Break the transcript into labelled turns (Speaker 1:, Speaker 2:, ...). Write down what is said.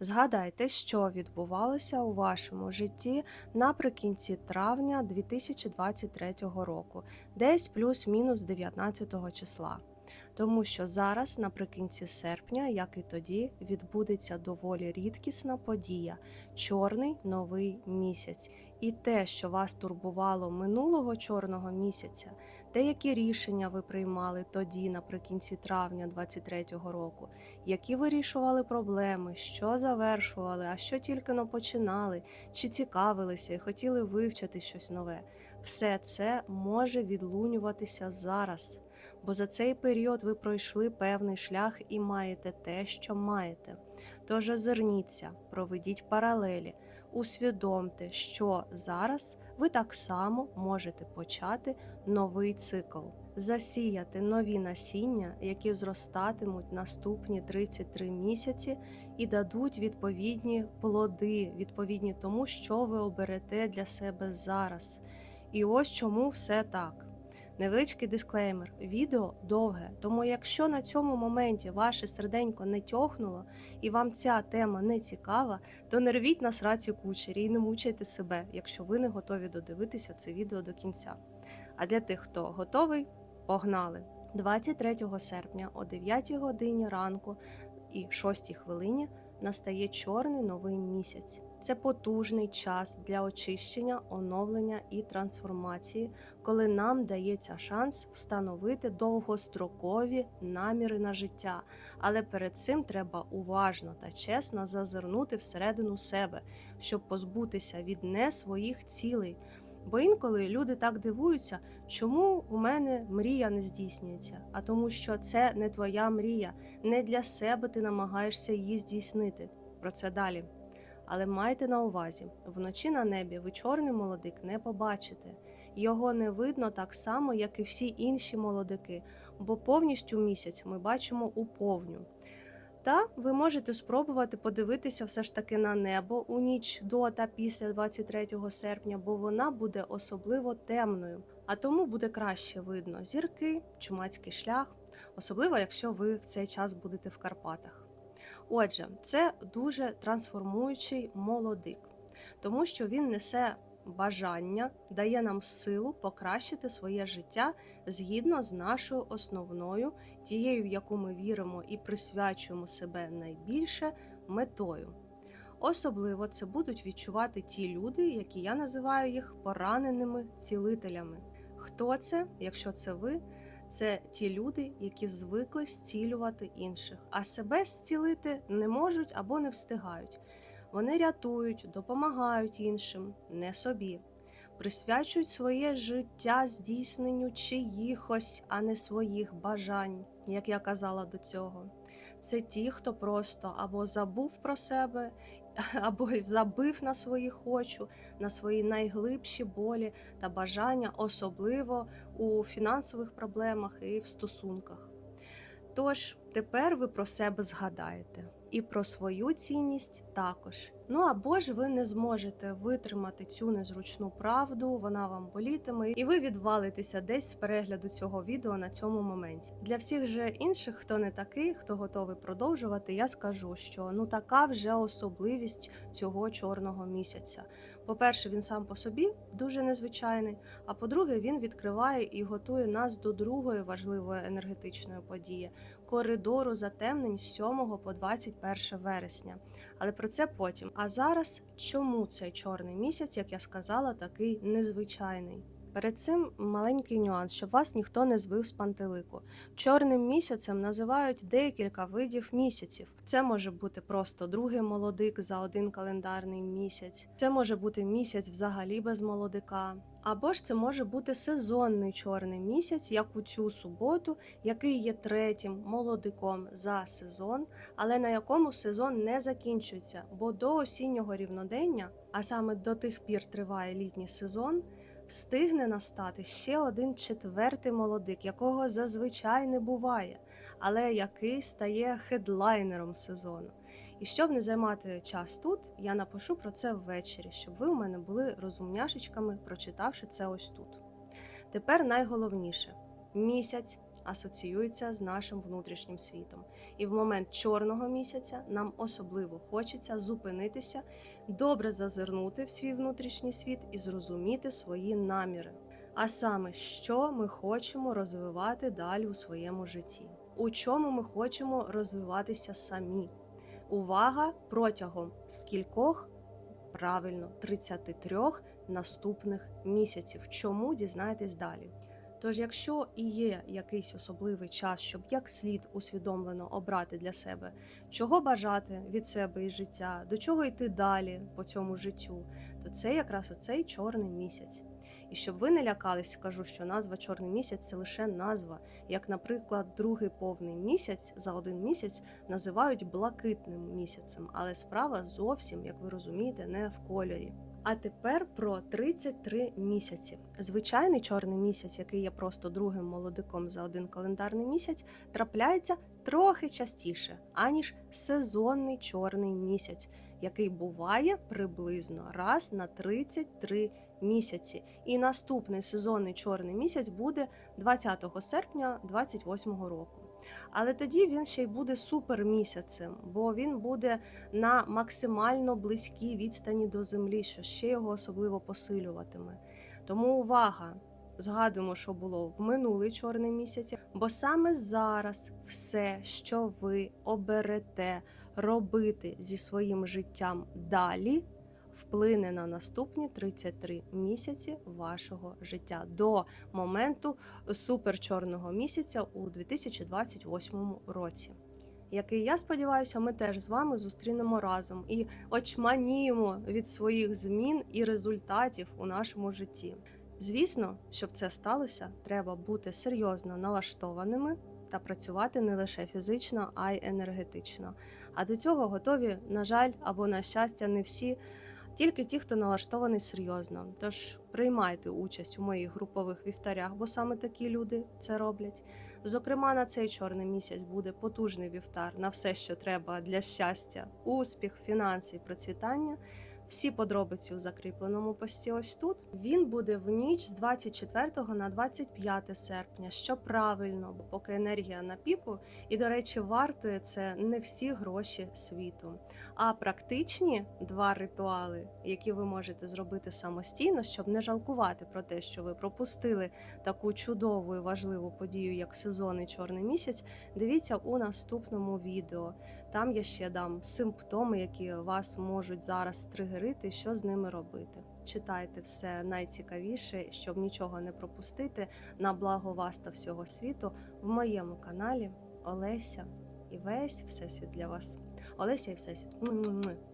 Speaker 1: Згадайте, що відбувалося у вашому житті наприкінці травня 2023 року, десь плюс-мінус 19 числа. Тому що зараз, наприкінці серпня, як і тоді, відбудеться доволі рідкісна подія чорний новий місяць. І те, що вас турбувало минулого чорного місяця, те, які рішення ви приймали тоді, наприкінці травня 2023 року, які вирішували проблеми, що завершували, а що тільки но починали, чи цікавилися і хотіли вивчити щось нове. Все це може відлунюватися зараз, бо за цей період ви пройшли певний шлях і маєте те, що маєте. Тож озирніться, проведіть паралелі, усвідомте, що зараз ви так само можете почати новий цикл, засіяти нові насіння, які зростатимуть наступні 33 місяці і дадуть відповідні плоди, відповідні тому, що ви оберете для себе зараз. І ось чому все так. Невеличкий дисклеймер: відео довге, тому якщо на цьому моменті ваше серденько не тьохнуло і вам ця тема не цікава, то не рвіть на сраці кучері і не мучайте себе, якщо ви не готові додивитися це відео до кінця. А для тих, хто готовий, погнали! 23 серпня о 9 годині ранку і 6 хвилині настає чорний новий місяць. Це потужний час для очищення, оновлення і трансформації, коли нам дається шанс встановити довгострокові наміри на життя. Але перед цим треба уважно та чесно зазирнути всередину себе, щоб позбутися від не своїх цілей. Бо інколи люди так дивуються, чому у мене мрія не здійснюється, а тому, що це не твоя мрія, не для себе ти намагаєшся її здійснити. Про це далі. Але майте на увазі, вночі на небі ви чорний молодик не побачите. Його не видно так само, як і всі інші молодики, бо повністю місяць ми бачимо у повню. Та ви можете спробувати подивитися все ж таки на небо у ніч до та після 23 серпня, бо вона буде особливо темною, а тому буде краще видно зірки, чумацький шлях, особливо якщо ви в цей час будете в Карпатах. Отже, це дуже трансформуючий молодик, тому що він несе бажання, дає нам силу покращити своє життя згідно з нашою основною, тією, в яку ми віримо і присвячуємо себе найбільше метою. Особливо це будуть відчувати ті люди, які я називаю їх пораненими цілителями. Хто це, якщо це ви? Це ті люди, які звикли зцілювати інших, а себе зцілити не можуть або не встигають. Вони рятують, допомагають іншим, не собі, присвячують своє життя здійсненню чиїхось, а не своїх бажань, як я казала до цього. Це ті, хто просто або забув про себе, або й забив на свої хочу, на свої найглибші болі та бажання, особливо у фінансових проблемах і в стосунках. Тож тепер ви про себе згадаєте і про свою цінність також. Ну або ж ви не зможете витримати цю незручну правду, вона вам болітиме, і ви відвалитеся десь з перегляду цього відео на цьому моменті. Для всіх же інших, хто не такий, хто готовий продовжувати, я скажу, що ну така вже особливість цього чорного місяця. По-перше, він сам по собі дуже незвичайний. А по-друге, він відкриває і готує нас до другої важливої енергетичної події коридору затемнень з 7 по 21 вересня. Але про це потім. А зараз чому цей чорний місяць, як я сказала, такий незвичайний? Перед цим маленький нюанс, щоб вас ніхто не збив з пантелику. Чорним місяцем називають декілька видів місяців. Це може бути просто другий молодик за один календарний місяць. Це може бути місяць взагалі без молодика. Або ж це може бути сезонний чорний місяць, як у цю суботу, який є третім молодиком за сезон, але на якому сезон не закінчується, бо до осіннього рівнодення, а саме до тих пір триває літній сезон, встигне настати ще один четвертий молодик, якого зазвичай не буває, але який стає хедлайнером сезону. І щоб не займати час тут, я напишу про це ввечері, щоб ви у мене були розумняшечками, прочитавши це ось тут. Тепер найголовніше: місяць, асоціюється з нашим внутрішнім світом. І в момент чорного місяця нам особливо хочеться зупинитися, добре зазирнути в свій внутрішній світ і зрозуміти свої наміри. А саме, що ми хочемо розвивати далі у своєму житті, у чому ми хочемо розвиватися самі. Увага протягом скількох правильно 33 наступних місяців. Чому дізнаєтесь далі? Тож, якщо і є якийсь особливий час, щоб як слід усвідомлено обрати для себе, чого бажати від себе і життя, до чого йти далі по цьому життю, то це якраз оцей чорний місяць. І щоб ви не лякались, скажу, що назва чорний місяць це лише назва. Як, наприклад, другий повний місяць за один місяць називають блакитним місяцем, але справа зовсім, як ви розумієте, не в кольорі. А тепер про 33 місяці. Звичайний чорний місяць, який є просто другим молодиком за один календарний місяць, трапляється трохи частіше, аніж сезонний чорний місяць, який буває приблизно раз на 33 місяці. І наступний сезонний чорний місяць буде 20 серпня 28 року. Але тоді він ще й буде супермісяцем, бо він буде на максимально близькій відстані до землі, що ще його особливо посилюватиме. Тому увага! Згадуємо, що було в минулий чорний місяць, бо саме зараз все, що ви оберете робити зі своїм життям далі, вплине на наступні 33 місяці вашого життя до моменту суперчорного місяця у 2028 році. Який я сподіваюся, ми теж з вами зустрінемо разом і очманіємо від своїх змін і результатів у нашому житті. Звісно, щоб це сталося, треба бути серйозно налаштованими та працювати не лише фізично, а й енергетично. А до цього готові, на жаль, або на щастя, не всі, тільки ті, хто налаштований серйозно. Тож приймайте участь у моїх групових вівтарях, бо саме такі люди це роблять. Зокрема, на цей чорний місяць буде потужний вівтар на все, що треба для щастя, успіх, фінанси і процвітання. Всі подробиці у закріпленому пості ось тут. Він буде в ніч з 24 на 25 серпня, що правильно, бо поки енергія на піку, і, до речі, вартує це не всі гроші світу. А практичні два ритуали, які ви можете зробити самостійно, щоб не жалкувати про те, що ви пропустили таку чудову і важливу подію, як сезонний чорний місяць. Дивіться у наступному відео. Там я ще дам симптоми, які вас можуть зараз тригерити, що з ними робити. Читайте все найцікавіше, щоб нічого не пропустити на благо вас та всього світу в моєму каналі Олеся і весь всесвіт для вас. Олеся і всесвіт. Му-му-му.